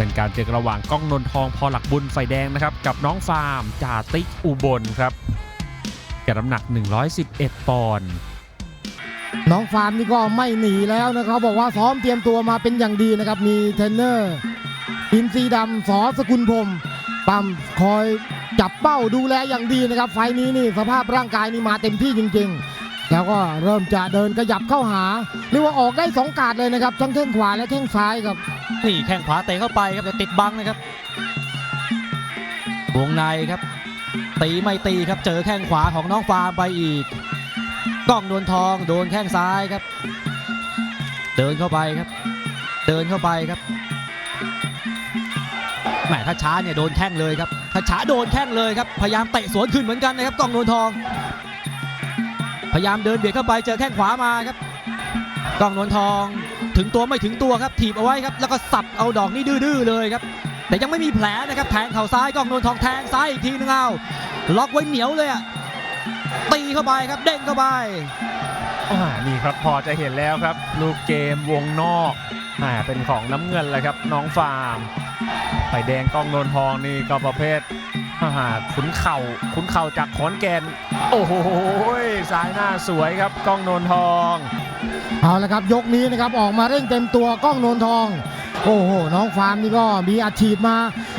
เป็นการเจอกันระหว่างก้องนนทองพอหลักบุญไฟแดงนะครับ กับน้องฟาร์มจ่าติ๊กอุบลครับแก่น้ำหนัก 111 ปอนด์น้องฟาร์มนี่ก็ไม่หนีแล้วนะครับ บอกว่าซ้อมเตรียมตัวมาเป็นอย่างดีนะครับ มีเทรนเนอร์อินซีดำสอสกุลพรมปั๊มคอยจับเป้าดูแลอย่างดีนะครับ ไฟนี้นี่สภาพร่างกายนี่มาเต็มที่จริง ๆ แล้วก็เริ่มจะเดินขยับเข้าหาเรียกว่าออกได้สองกาดเลยนะครับทั้งแข้งขวาและแข้งซ้ายครับนี่แข้งขวาเตะเข้าไปครับแต่ติดบังนะครับวงในครับ ตีไม่ตีครับเจอแข้งขวาของน้องฟาร์มไปอีกกล้องโดนทองโดนแข้งซ้ายครับ เดินเข้าไปครับ เดินเข้าไปครับแหมถ้าช้าเนี่ยโดนแข้งเลยครับถ้าช้าโดนแข้งเลยครับพยายามเตะสวนขึ้นเหมือนกันนะครับกล้องโดนทอง พยายามเดินเบียดเข้าไปเจอแข้งขวามาครับกล้องนวลทองถึงตัวไม่ถึงตัวครับถีบเอาไว้ครับแล้วก็สับเอาดอกนี้ดื้อเลยครับ แต่ยังไม่มีแผลนะครับแทงเข่าซ้ายกล้องนวลทองแทงซ้ายอีกทีนึงเอาล็อกไว้เหนียวเลยอะตีเข้าไปครับเด้งเข้าไปนี่ครับพอจะเห็นแล้วครับ ลูกเกมวงนอกอ่าเป็นของน้ำเงินเลยครับน้องฟาร์มไฟแดงกล้องนนทองนี่ก็ประเภท ขุนเข่าขุนเข่าจากขอนแก่นโอ้โหสายหน้าสวยครับกล้องนนทองเอาละครับยกนี้นะครับออกมาเร่งเต็มตัวกล้องโนนทอง โอ้โหน้องฟาร์มนี่ก็มีอัดฉีดมา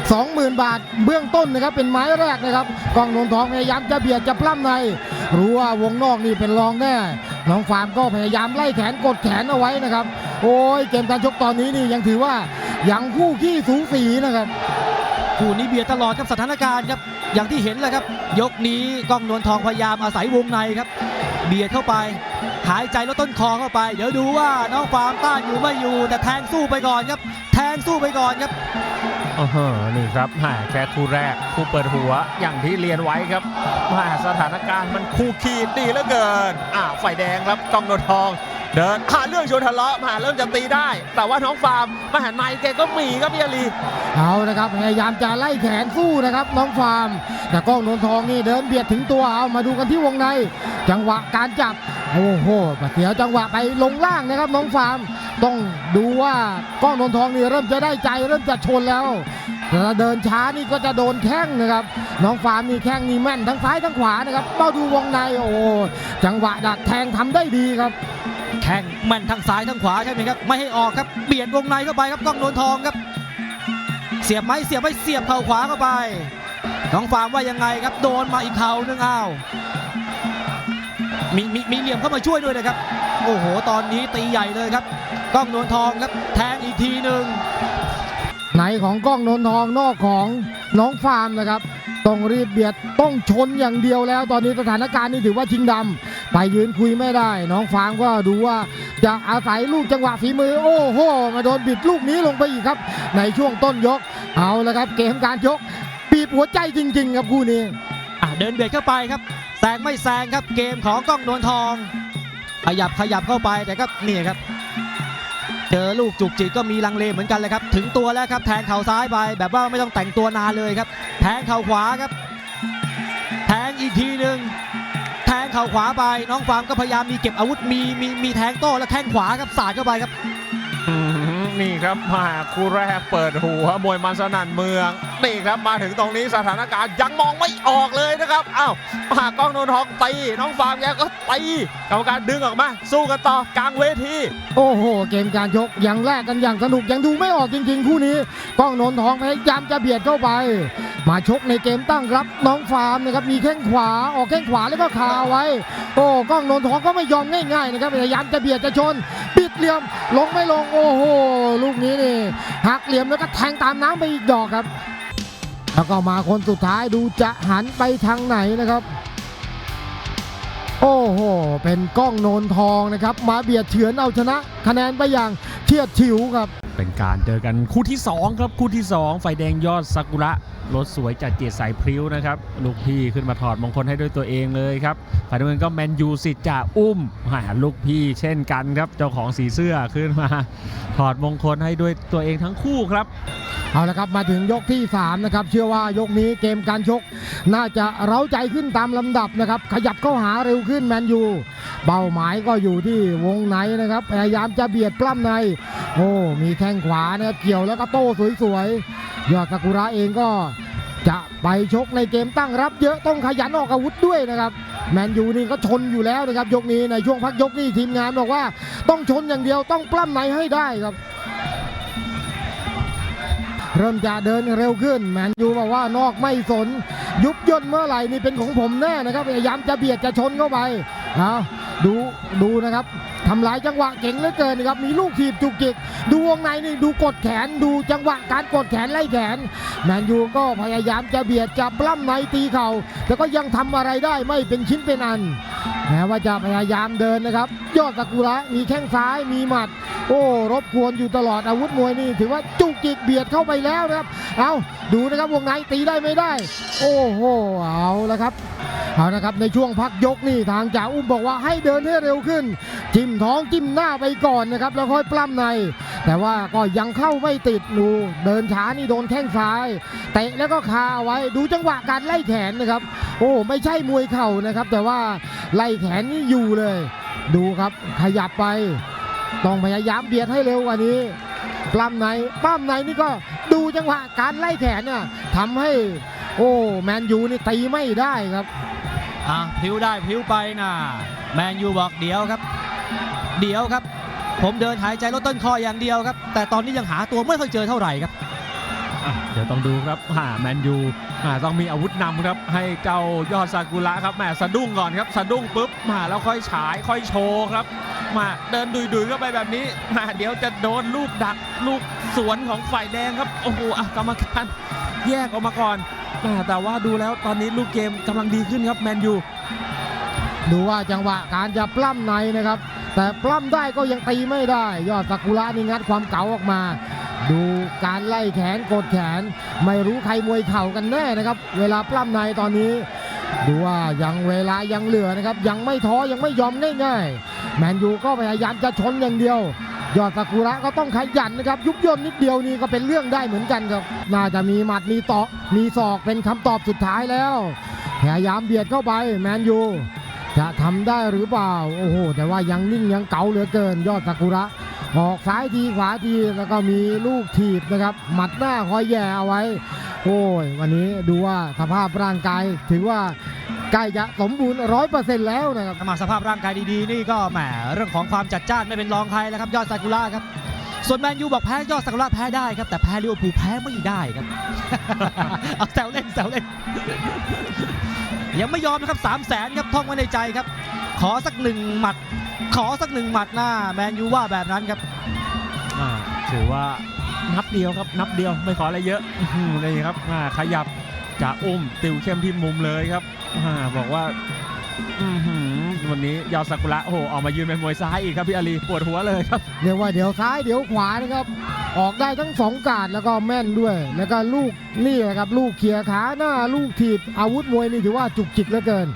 20,000 บาทเบื้องต้นนะครับเป็นไม้แรกนะครับกล้องโนนทองพยายามจะเบียดจะปล้ำใน รู้ว่าวงนอกนี่เป็นรองแน่น้องฟาร์มก็พยายามไล่แขนกดแขนเอาไว้นะครับ โอ้ยเกมการชกตอนนี้นี่ยังถือว่ายังคู่ขี้สูสีนะครับ คู่นี้เบียดตลอดครับสถานการณ์ครับอย่างที่เห็นเลยครับ ยกนี้กล้องนวลทองพยายามอาศัยวงในครับ เบียดเข้าไป หายใจแล้วต้นคอเข้าไป เดี๋ยวดูว่าน้องฟาร์มต้านอยู่ไม่อยู่ แต่แทงสู้ไปก่อนครับ แทงสู้ไปก่อนครับโอ้โหนี่ครับแหมแค่คู่แรก คู่เปิดหัวอย่างที่เรียนไว้ครับแหมสถานการณ์มันคู่ขีดดีเหลือเกิน อ่าไฟแดงครับกล้องนนทอง เดินหาเรื่องชวนทะเลาะมาเริ่มจะตีได้ แต่ว่าน้องฟาร์มมาหาในแกก็มีครับพี่อาลีเอานะครับพยายามจะไล่แขนสู้นะครับน้องฟาร์ม แต่กล้องนนทองนี่เดินเบียดถึงตัวเอามาดูกันที่วงใน จังหวะการจับโอ้โหเสียจังหวะไปลงล่างนะครับน้องฟาร์ม ต้องดูว่ากล้องนนทองนี่เริ่มจะได้ใจเริ่มจะชนแล้วแต่ถ้าเดินช้านี่ก็จะโดนแข้งนะครับ น้องฟาร์มนี่แข้งนี่แม่นทั้งซ้ายทั้งขวานะครับมาดูวงในโอ้โหจังหวะดักแทงทำได้ดีครับ แข่งแม่นทางซ้ายทางขวาใช่ไหมครับ ไม่ให้ออกครับ เบียดวงในเข้าไปครับกล้องนวลทองครับ เสียบไหมเสียบไม่เสียบเข่าขวาเข้าไป น้องฟาร์มว่ายังไงครับ โดนมาอีกเข่านึงอ้าวมีมีมีเหลี่ยมเข้ามาช่วยด้วยนะครับ โอ้โห ตอนนี้ตีใหญ่เลยครับกล้องนวลทองครับ แทงอีกทีหนึ่งในของกล้องนนทองนอกของน้องฟาร์มนะครับ ต้องรีบเบียดต้องชนอย่างเดียวแล้ว ตอนนี้สถานการณ์นี่ถือว่าชิงดำ ไปยืนคุยไม่ได้ น้องฟาร์มก็ดูว่าจะอาศัยลูกจังหวะฝีมือ โอ้โห มาโดนบิดลูกนี้ลงไปอีกครับ ในช่วงต้นยก เอาละครับ เกมการยกบีบหัวใจจริง ๆ ครับคู่นี้เดินเบียดเข้าไปครับแซงไม่แซงครับ เกมของกล้องนวลทอง ขยับขยับเข้าไปแต่ก็นี่ครับ เจอลูกจุกจิกก็มีลังเลเหมือนกันเลยครับ ถึงตัวแล้วครับแทงเข่าซ้ายไป แบบว่าไม่ต้องแต่งตัวนานเลยครับ แทงเข่าขวาครับ แทงอีกทีหนึ่ง ทงเข่าขวาไปน้องฟาร์มก็พยายามมีเก็บอาวุธมีมีมีแทงโต้แล้วแข้งขวาครับสาดเข้าไปครับ นี่ครับมาคู่แรกเปิดหัวมวยมันสนั่นเมือง นี่ครับมาถึงตรงนี้สถานการณ์ยังมองไม่ออกเลยนะครับอ้าวมากล้องนนทองตีน้องฟาร์มแกก็ตีกรรมการดึงออกมา สู้กันต่อกลางเวทีโอ้โห เกมการยกยังแลกกันอย่างสนุกยังดูไม่ออกจริงๆคู่นี้กล้องนนทองพยายามจะเบียดเข้าไป มาชกในเกมตั้งรับน้องฟาร์มนะครับมีแข้งขวาออกแข้งขวาแล้วก็คาไว้ โอ้กล้องนนทองก็ไม่ยอมง่ายๆนะครับพยายามจะเบียดจะชนปิด เหลี่ยมลงไม่ลงโอ้โหลูกนี้นี่หักเหลี่ยมแล้วก็แทงตามน้ำไปอีกดอกครับ แล้วก็มาคนสุดท้ายดูจะหันไปทางไหนนะครับ โอ้โห เป็นกล้องโนนทองนะครับ มาเบียดเฉือนเอาชนะคะแนนไปอย่างเทียดฉิวครับ เป็นการเจอกันคู่ที่ 2 ครับคู่ที่ 2 ไฟแดงยอดซากุระรถสวยจัดเจียสายพริ้วนะครับ ลูกพี่ขึ้นมาถอดมงคลให้ด้วยตัวเองเลยครับฝ่ายน้ำเงินก็แมนยูสิจ่าอุ้มหาลูกพี่เช่นกันครับ เจ้าของสีเสื้อขึ้นมา ถอดมงคลให้ด้วยตัวเองทั้งคู่ครับ เอาละครับมาถึงยกที่ 3 นะครับ เชื่อว่ายกนี้เกมการชก น่าจะเร้าใจขึ้นตามลำดับนะครับ ขยับเข้าหาเร็วขึ้นแมนยูเป้าหมายก็อยู่ที่วงในนะครับ พยายามจะเบียดปล้ำใน โอ้ มีแข้งขวานะครับเกี่ยวแล้วก็โต้สวยๆยอดซากุระเองก็จะไปชกในเกมตั้งรับเยอะต้องขยันออกอาวุธด้วยนะครับแมนยูนี่ก็ชนอยู่แล้วนะครับยกนี้ในช่วงพักยกนี่ทีมงานบอกว่า ต้องชนอย่างเดียวต้องปล้ำในให้ได้ครับ เริ่มจะเดินเร็วขึ้นแมนยูบอกว่านอกไม่สน ยุบย่นเมื่อไหร่นี่เป็นของผมแน่นะครับพยายามจะเบียดจะชนเข้าไป เอาดูดูนะครับทำลายจังหวะเก่งเหลือเกินนะครับมีลูกถีบจุกจิกดูวงในนี่ดูกดแขนดูจังหวะการกดแขนไล่แขนแมนยูก็พยายามจะเบียดจะปล้ำในตีเข่าแต่ก็ยังทำอะไรได้ไม่เป็นชิ้นเป็นอันแม้ว่าจะพยายามเดินนะครับ ยอดตะกุระมีแข้งซ้ายมีหมัด โอ้รบกวนอยู่ตลอดอาวุธมวยนี่ ถือว่าจุกจิกเบียดเข้าไปแล้วนะครับ เอาดูนะครับวงในตีได้ไม่ได้ โอ้โหเอาละครับ เอานะครับในช่วงพักยกนี่ทางจ่าอุ้มบอกว่าให้เดินให้เร็วขึ้น จิ้มท้องจิ้มหน้าไปก่อนนะครับแล้วค่อยปล้ำใน แต่ว่าก็ยังเข้าไม่ติดดูเดินช้านี่โดนแข้งซ้ายเตะแล้วก็คาเอาไว้ดูจังหวะการไล่แขนนะครับ โอ้ไม่ใช่มวยเข่านะครับ แต่ว่าไล่แขนนี่อยู่เลย ดูครับขยับไป ต้องพยายามเบียดให้เร็วกว่านี้ปล้ำในปล้ำในนี่ก็ดูจังหวะการไล่แขนน่ะทำให้ โอ้แมนยูนี่ตีไม่ได้ครับ อะพิ้วได้พิ้วไปนะแมนยูบอกเดี๋ยวครับ เดี๋ยวครับ ผมเดินหายใจลดต้นคออย่างเดียวครับ แต่ตอนนี้ยังหาตัวไม่ค่อยเจอเท่าไหร่ครับเดี๋ยวต้องดูครับหาแมนยูอ่าต้องมีอาวุธนำครับ ให้เจ้ายอดซากุระครับแหมสะดุ้งก่อนครับ สะดุ้งปุ๊บมาแล้วค่อยฉายค่อยโชว์ครับ มาเดินดุยๆเข้าไปแบบนี้มาเดี๋ยวจะโดนลูกดักลูกสวนของฝ่ายแดงครับ โอ้โหอะกรรมการแยกออกมาก่อน แต่ว่าดูแล้วตอนนี้ลูกเกมกำลังดีขึ้นครับแมนยูดูว่าจังหวะการจะปล้ำในนะครับ แต่ปล้ำได้ก็ยังตีไม่ได้ ยอดซากุระนี่งัดความเก๋าออกมา ดูการไล่แขนกดแขน ไม่รู้ใครมวยเข่ากันแน่นะครับ เวลาปล้ำในตอนนี้ ดูว่ายังเวลายังเหลือนะครับ ยังไม่ท้อยังไม่ยอมง่ายๆ แมนยูก็พยายามจะชนอย่างเดียว ยอดซากุระก็ต้องขยันนะครับ ยุบย่นนิดเดียวนี่ก็เป็นเรื่องได้เหมือนกันครับ น่าจะมีหมัดมีต่อมีศอกเป็นคำตอบสุดท้ายแล้วพยายามเบียดเข้าไปแมนยูจะทำได้หรือเปล่าโอ้โห แต่ว่ายังนิ่งยังเก๋าเหลือเกิน ยอดซากุระออกซ้ายทีขวาทีแล้วก็มีลูกถีบนะครับ หมัดหน้าคอยแย่เอาไว้ โอ้ยวันนี้ดูว่าสภาพร่างกายถือว่า ใกล้จะสมบูรณ์ร้อยเปอร์เซ็นต์แล้วนะครับถ้ามาสภาพร่างกายดีๆ นี่ก็แหมเรื่องของความจัดจ้านไม่เป็นรองใครแล้วครับยอดซากุระครับ ส่วนแมนยูบอกแพ้ยอดซากุระแพ้ได้ครับแต่แพ้ลิเวอร์พูลแพ้ไม่ได้ครับเอาแซวเล่นแซวเล่นยังไม่ยอมนะครับสามแสนครับท่องไว้ในใจครับ ขอสักหนึ่งหมัด ขอสักหนึ่งหมัดหน้าแมนยูว่าแบบนั้นครับอ่าถือว่านับเดียวครับนับเดียวไม่ขออะไรเยอะอื้อหือนี่ครับอ่าขยับจะอุ้มติวเข้มที่มุมเลยครับอา บอกว่าอื้อหือวันนี้ยอดซากุระโอ้โหออกมายืนเป็นมวยซ้ายอีกครับพี่อาลีปวดหัวเลยครับเรียกว่าเดี๋ยวซ้ายเดี๋ยวขวานะครับ ออกได้ทั้งสองการดแล้วก็แม่นด้วย แล้วก็ลูกนี่แหละครับลูกเขี่ยขาหน้าลูกถีบอาวุธมวยนี่ถือว่าจุกจิกเหลือเกิน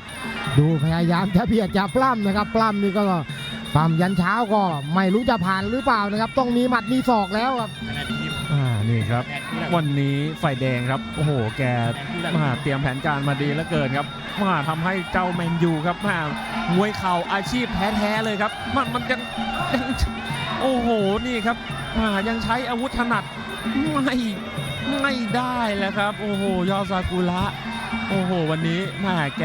ดูพยายามจะเบียดจะปล้ำนะครับปล้ำนี่ก็ปล้ำยันเช้าก็ไม่รู้จะผ่านหรือเปล่านะครับ ต้องมีหมัดมีศอกแล้วครับอ่า นี่ครับ วันนี้ฝ่ายแดงครับ โอ้โห แกมาเตรียมแผนการมาดีเหลือเกินครับมาทำให้เจ้าแมนยูครับมามวยเข่าอาชีพแท้ๆเลยครับ มันมันยังยังโอ้โหนี่ครับมายังใช้อาวุธถนัดไม่ไม่ได้แล้วครับ โอ้โหยอดซากุระโอ้โห วันนี้มาแก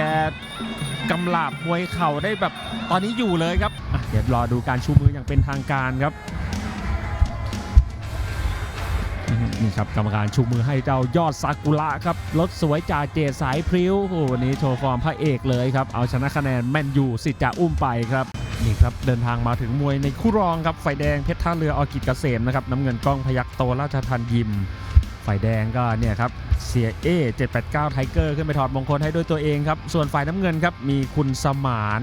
กำลาบมวยเข่าได้แบบตอนนี้อยู่เลยครับอะเดี๋ยวรอดูการชูมืออย่างเป็นทางการครับ นี่ครับกรรมการชูมือให้เจ้ายอดซากุระครับรถสวยจ่าเจสายพริ้วโอ้โหวันนี้โชว์ฟอร์มพระเอกเลยครับ เอาชนะคะแนนแมนยูสิทธิ์จะอุ้มไปครับนี่ครับเดินทางมาถึงมวยในคู่รองครับไฟแดงเพชรท่าเรืออกิจเกษมนะครับน้ำเงินกล้องพยักโตราชทันยิมฝ่ายแดงก็เนี่ยครับเสียเอ789ไทเกอร์ขึ้นไปถอดมงคลให้ด้วยตัวเองครับ ส่วนฝ่ายน้ำเงินครับมีคุณสมาน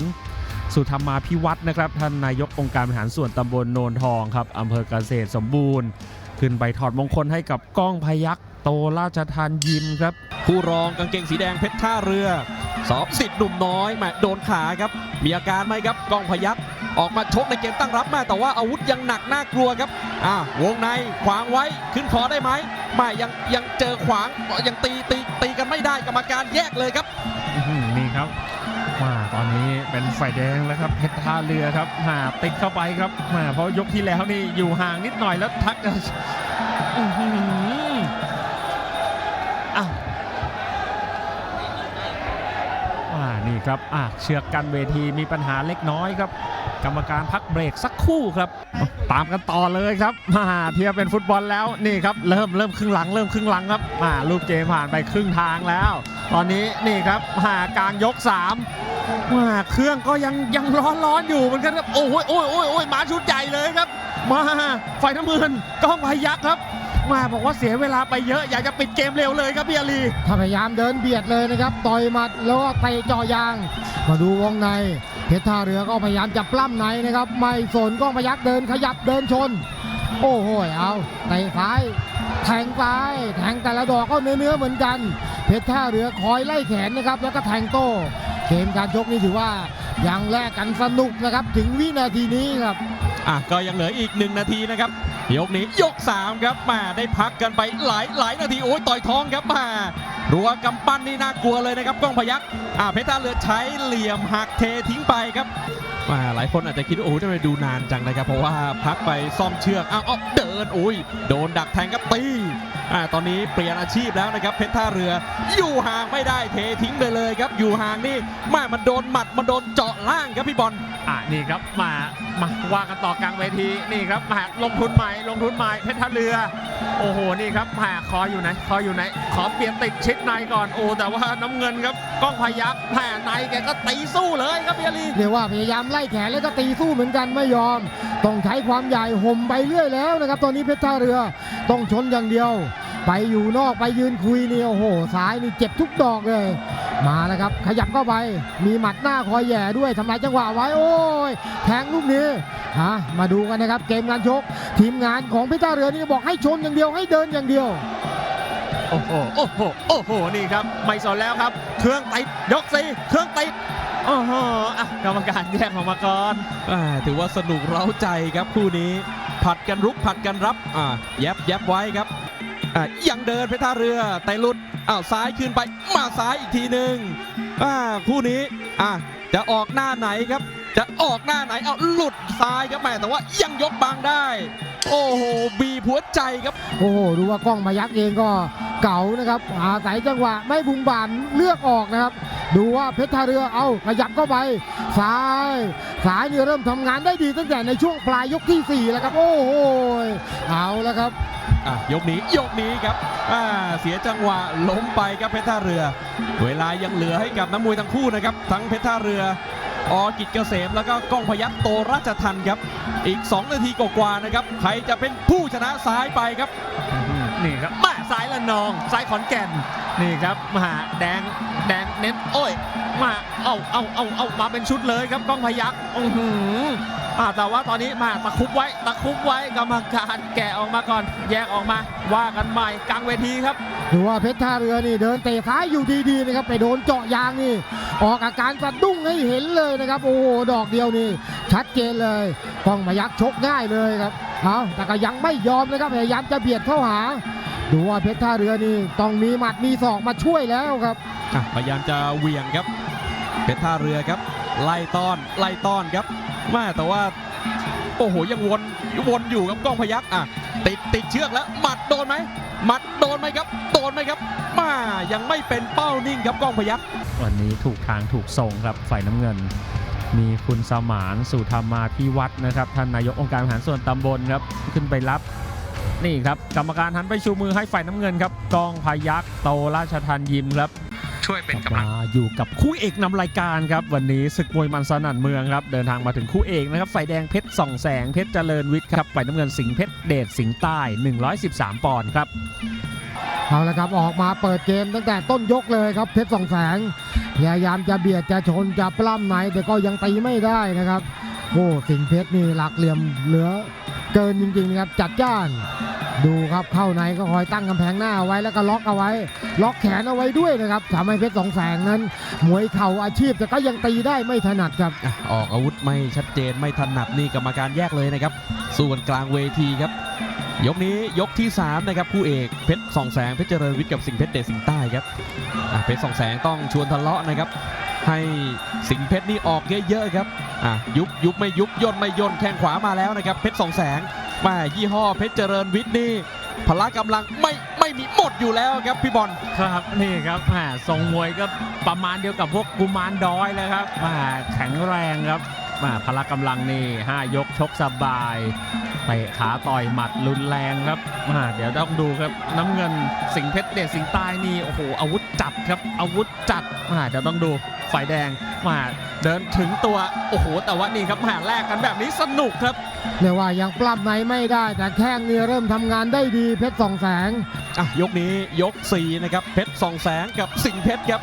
สุธรรมาพิวัตรนะครับท่านนายกองค์การบริหารส่วนตำบลโนนทองครับอำเภอเกษตรสมบูรณ์ ขึ้นไปถอดมงคลให้กับก้องพยักโตราชทานยิมครับ ผู้รองกางเกงสีแดงเพชรท่าเรือสอบสิทธิ์หนุ่มน้อยแหม่โดนขาครับ มีอาการไหมครับกองพยักออกมาชกในเกมตั้งรับแม่แต่ว่าอาวุธยังหนักน่ากลัวครับอ่าวงในขวางไว้ขึ้นคอได้ไหมไม่ยังยังเจอขวางยังตีตีตีกันไม่ได้กรรมการแยกเลยครับอื้อหือนี่ครับ มาตอนนี้เป็นฝ่ายแดงแล้วครับเพชรท่าเรือครับหาติดเข้าไปครับมาเพราะยกที่แล้วนี่อยู่ห่างนิดหน่อยแล้วทักอื้อหืออะอ่านี่ครับอะเชือกกันเวทีมีปัญหาเล็กน้อยครับ กรรมการพักเบรกสักครู่ครับ ตามกันต่อเลยครับมาเทียบเป็นฟุตบอลแล้วนี่ครับเริ่มเริ่มครึ่งหลังเริ่มครึ่งหลังครับมาลูกเกมผ่านไปครึ่งทางแล้ว ตอนนี้นี่ครับมากลางยก3มาเครื่องก็ยังยังร้อนร้อนอยู่เหมือนกันครับโอ้ยโอ้ยโอ้ยโอ้ยมาชุดใหญ่เลยครับ มาไฟน้ำเงินกล้องพยักครับมาบอกว่าเสียเวลาไปเยอะอยากจะปิดเกมเร็วเลยครับพี่อาลีถ้าพยายามเดินเบียดเลยนะครับต่อยหมัดแล้วก็เตะเจ่อยาง มาดูวงใน เพชรท่าเรือก็พยายามจะปล้ำในนะครับ ไม่สนก้องพยักเดินขยับเดินชน โอ้โหเอาเตะซ้ายแทงซ้ายแทงแต่ละดอกก็เนื้อเนื้อเหมือนกัน เพชรท่าเรือคอยไล่แขนนะครับ แล้วก็แทงโต้เกมการชกนี่ถือว่ายังแลกกันสนุกนะครับ ถึงวินาทีนี้ครับอะก็ยังเหลืออีกหนึ่งนาทีนะครับยกนี้ยก3ครับมาได้พักกันไปหลายหลายนาทีโอ้ยต่อยท้องครับมา รัวกำปั้นนี่น่ากลัวเลยนะครับกล้องพยักอ่าเพชรท่าเรือใช้เหลี่ยมหักเททิ้งไปครับมาหลายคนอาจจะคิดว่าโอ้โหทำไมดูนานจังนะครับ เพราะว่าพักไปซ่อมเชือกอ้าวอเดินโอ้ยโดนดักแทงครับตีอ่าตอนนี้เปลี่ยนอาชีพแล้วนะครับเพชรท่าเรือ อยู่ห่างไม่ได้เททิ้งไปเลยครับ อยู่ห่างนี่มามันโดนหมัดมันโดนเจาะล่างครับพี่บอล อะนี่ครับมามาว่ากันต่อกลางเวทีนี่ครับมาลงทุนใหม่ลงทุนใหม่เพชรท่าเรือ โอ้โหนี่ครับมาคออยู่ไหนคออยู่ไหนขอเปลี่ยนติดชิดในก่อนโอ้แต่ว่าน้ำเงินครับกล้องพยักแผ่ในแกก็ตีสู้เลยครับพี่อาลีเรียกว่าพยายามไล่แขนแล้วก็ตีสู้เหมือนกันไม่ยอม ต้องใช้ความใหญ่ห่มไปเรื่อยแล้วนะครับตอนนี้เพชรท่าเรือต้องชนอย่างเดียว ไปอยู่นอกไปยืนคุยเนี่ยโอ้โหซ้ายนี่เจ็บทุกดอกเลย มาแล้วครับ ขยับเข้าไป มีหมัดหน้าคอยแหย่ด้วยทำลายจังหวะไว้ โอ้ย แทงลูกนี้ฮะมาดูกันนะครับ เกมงานชก ทีมงานของเพชรท่าเรือนี่บอกให้ชนอย่างเดียวให้เดินอย่างเดียว โอ้โห โอ้โห โอ้โห นี่ครับ ไม่สนแล้วครับ เครื่องติด ยกสี่เครื่องติดโอ้โหอะกรรมการแยกออกมาก่อนอ่าถือว่าสนุกเร้าใจครับคู่นี้ ผัดกันรุกผัดกันรับอ่าแยบแยบไว้ครับ อ่ายังเดินเพชรท่าเรือแต่ลุดอ้าวซ้ายขึ้นไปมาซ้ายอีกทีหนึ่งอ่าคู่นี้อ่าจะออกหน้าไหนครับ จะออกหน้าไหนเอาหลุดซ้ายครับแม่แต่ว่ายังยกบางได้ โอ้โหบีหัวใจครับ โอ้โหดูว่ากล้องมายักเองก็เก่านะครับอาศัยจังหวะไม่บุงบานเลือกออกนะครับ ดูว่าเพชรท่าเรือเอาขยับเข้าไปซ้ายซ้ายนี่เริ่มทำงานได้ดีตั้งแต่ในช่วงปลายยกที่4แล้วครับ โอ้โหเอาแล้วครับ อะยกนี้ยกนี้ครับอ่าเสียจังหวะล้มไปครับเพชรท่าเรือ เวลายังเหลือให้กับนักมวยทั้งคู่นะครับ ทั้งเพชรท่าเรืออกิจเกษมแล้วก็ก้องพยัคฆ์โตราชทันครับ อีก 2 นาทีกว่าๆนะครับใครจะเป็นผู้ชนะซ้ายไปครับ นี่ครับมาสายละนอง สายขอนแก่น นี่ครับมาแดงแดงเน้นโอ้ย มาเอาเอาเอาเอามาเป็นชุดเลยครับกล้องพยักอือหืออ่าแต่ว่าตอนนี้มาตะคุบไว้ตะคุบไว้กรรมการแกะออกมาก่อน แยกออกมาว่ากันใหม่กลางเวทีครับดูว่าเพชรท่าเรือนี่เดินเตะซ้ายอยู่ดีๆนะครับไปโดนเจาะยางนี่ ออกอาการสะดุ้งให้เห็นเลยนะครับ โอ้โหดอกเดียวนี่ ชัดเจนเลยกล้องมายักษ์ชกง่ายเลยครับเอาแต่ก็ยังไม่ยอมนะครับพยายามจะเบียดเข้าหาดูว่าเพชรท่าเรือนี่ต้องมีหมัดมีศอกมาช่วยแล้วครับอะพยายามจะเหวี่ยงครับ เพชรท่าเรือครับ ไล่ต้อนไล่ต้อนครับแม่แต่ว่า โอ้โหยังวนวนอยู่ครับก้องพยักอะติดติดเชือกแล้วหมัดโดนไหมหมัดโดนไหมครับ โดนไหมครับมายังไม่เป็นเป้านิ่งครับก้องพยักวันนี้ถูกทางถูกส่งครับฝ่ายน้ำเงิน มีคุณสมานสุธรรมาพิวัตรนะครับท่านนายกองค์การบริหารส่วนตำบลครับขึ้นไปรับนี่ครับกรรมการหันไปชูมือให้ฝ่ายน้ำเงินครับกองพยักโตราชทันยิมครับ ช่วยเป็นกำลังอยู่กับคู่เอกนำรายการครับ วันนี้ศึกมวยมันสนั่นเมืองครับ เดินทางมาถึงคู่เอกนะครับฝ่ายแดงเพชรส่องแสงเพชรเจริญวิทย์ครับฝ่ายน้ำเงินสิงห์เพชรเดชสิงห์ใต้ 113 ปอนด์ครับเอาละครับออกมาเปิดเกมตั้งแต่ต้นยกเลยครับเพชรสองแสงพยายามจะเบียดจะชนจะปล้ำไหนแต่ก็ยังตีไม่ได้นะครับ โอ้สิงเพชรนี่หลักเหลี่ยมเหลือเกินจริงๆนะครับจัดจ้าน ดูครับเข้าในก็คอยตั้งกำแพงหน้าไว้แล้วก็ล็อกเอาไว้ ล็อกแขนเอาไว้ด้วยนะครับทำให้เพชรสองแสงนั้น มวยเข่าอาชีพแต่ก็ยังตีได้ไม่ถนัดครับ อออกอาวุธไม่ชัดเจนไม่ถนัดนี่กรรมการแยกเลยนะครับ ส่วนกลางเวทีครับ ยกนี้ยกที่ 3 นะครับคู่เอกเพชรสองแสงเพชรเจริญวิทย์กับสิงเพชรเดชสิงใต้ครับเพชรสองแสงต้องชวนทะเลาะนะครับให้สิงเพชรนี่ออกเยอะๆครับยุบยุบไม่ยุบย่นไม่ย่นแข้งขวามาแล้วนะครับเพชรสองแสงมายี่ห้อเพชรเจริญวิทย์นี่พละกำลังไม่ไม่มีหมดอยู่แล้วครับพี่บอลครับนี่ครับแหมทรงมวยก็ประมาณเดียวกับพวกกุมารดอยเลยครับแหมแข็งแรงครับแหมพละกำลังนี่ห้ายกชกสบาย เตะขาต่อยหมัดรุนแรงครับแหมเดี๋ยวต้องดูครับ น้ำเงินสิงห์เพชรเดชสิงห์ใต้นี่โอ้โหอาวุธจัดครับ อาวุธจัดแหมเดี๋ยวต้องดูฝ่ายแดงแหมเดินถึงตัวโอ้โห แต่ว่านี่ครับแหมแลกกันแบบนี้สนุกครับเรียกว่ายังปล้ำไหนไม่ได้ แต่แข้งนี่เริ่มทำงานได้ดีเพชรสองแสงอะยกนี้ยก4นะครับเพชรสองแสงกับสิงห์เพชรครับ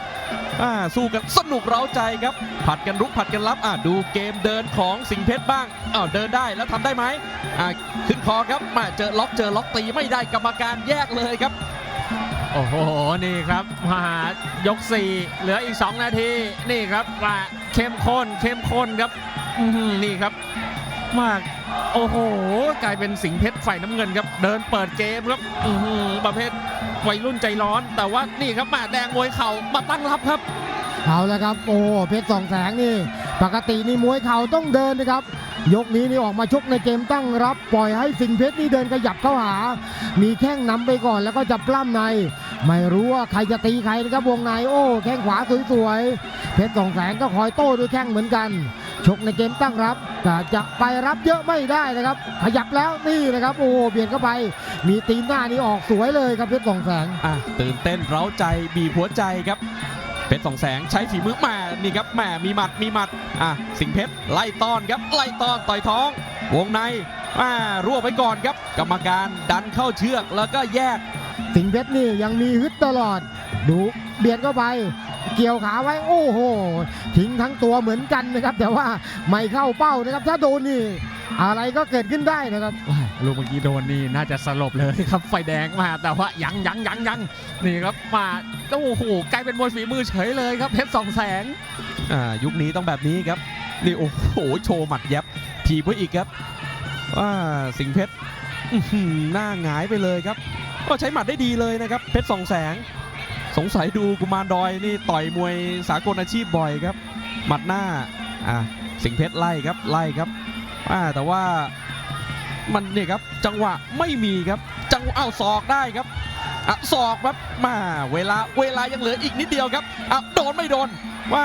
อ่าสู้กันสนุกเร้าใจครับ ผัดกันรุกผัดกันรับอะดูเกมเดินของสิงเพชรบ้างอ้าวเดินได้แล้วทำได้ไหมอ่าขึ้นคอครับมาเจอล็อกเจอล็อกตีไม่ได้กรรมการแยกเลยครับโอ้โห นี่ครับมหายก 4 เหลืออีก 2 นาที นี่ครับมาเข้มข้นเข้มข้นครับนี่ครับ มาก โอ้โห กลายเป็นสิงเพชรฝ่ายน้ำเงินครับ เดินเปิดเกมครับอื้อหือประเภทวัยรุ่นใจร้อน แต่ว่านี่ครับมาแดงมวยเข่ามาตั้งรับครับ เอาแล้วครับ โอ้เพชรสองแสงนี่ ปกตินี่มวยเข่าต้องเดินนะครับ ยกนี้นี่ออกมาชกในเกมตั้งรับ ปล่อยให้สิงเพชรนี่เดินขยับเข้าหา มีแข้งนำไปก่อนแล้วก็จะปล้ำใน ไม่รู้ว่าใครจะตีใครนะครับวงใน โอ้แข้งขวาสวยๆ เพชรสองแสงก็คอยโต้ด้วยแข้งเหมือนกัน ชกในเกมตั้งรับ จะไปรับเยอะไม่ได้นะครับ ขยับแล้วนี่นะครับ โอ้เบียดเข้าไป มีตีนหน้านี่ออกสวยเลยครับเพชรสองแสงอะตื่นเต้นเร้าใจบีบหัวใจครับเพชรสองแสงใช้ฝีมือแหม่นี่ครับแหม่มีหมัดมีหมัดอะสิงห์เพชรไล่ต้อนครับไล่ต้อนต่อยท้อง วงในอ่ารวบไว้ก่อนครับ กรรมการดันเข้าเชือกแล้วก็แยก สิงห์เพชรนี่ยังมีฮึดตลอด ดูเบียดเข้าไป เกี่ยวขาไว้โอ้โหทิ้งทั้งตัวเหมือนกันนะครับ แต่ว่าไม่เข้าเป้านะครับ ถ้าโดนนี่อะไรก็เกิดขึ้นได้นะครับว้ายลูกเมื่อกี้โดนนี่น่าจะสลบเลยครับไฟแดงมาแต่ว่ายังยังยังยังนี่ครับมาโอ้โหกลายเป็นมวยฝีมือเฉยเลยครับเพชรสองแสงอ่ายุคนี้ต้องแบบนี้ครับนี่โอ้โหโชว์หมัดยับถีบไว้อีกครับว่าสิงห์เพชรอื้อหือหน้าหงายไปเลยครับ ก็ใช้หมัดได้ดีเลยนะครับ เพชรสองแสง สงสัยดูกุมารดอยนี่ต่อยมวยสากลอาชีพบ่อยครับหมัดหน้าอ่าสิงเพชรไล่ครับไล่ครับอ่าแต่ว่ามันเนี่ยครับจังหวะไม่มีครับ จังหวะอ้าศอกได้ครับอะศอกครับมาเวลาเวลายังเหลืออีกนิดเดียวครับอะโดนไม่โดนว่า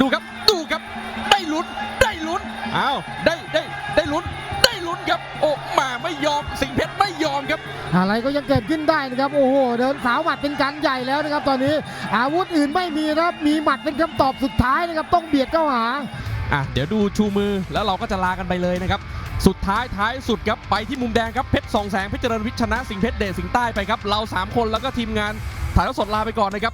ดูครับดูครับ ได้ลุ้นได้ลุ้นอ้าวได้ได้ได้ลุ้นได้ลุ้นครับโอ้มาไม่ยอมสิงเพชรไม่ ยอมครับ อะไรก็ยังเกิดขึ้นได้นะครับ โอ้โห เดินสาวหมัดเป็นการใหญ่แล้วนะครับ ตอนนี้อาวุธอื่นไม่มีนะครับ มีหมัดเป็นคำตอบสุดท้ายนะครับ ต้องเบียดเข้าหา อะ เดี๋ยวดูชูมือแล้วเราก็จะลากันไปเลยนะครับ สุดท้ายท้ายสุดครับไปที่มุมแดงครับเพชรสองแสงเพชรเจริญวิทย์ชนะสิงห์เพชรเดชสิงห์ใต้ไปครับเรา 3 คนแล้วก็ทีมงานถ่ายทอดสดลาไปก่อนนะครับ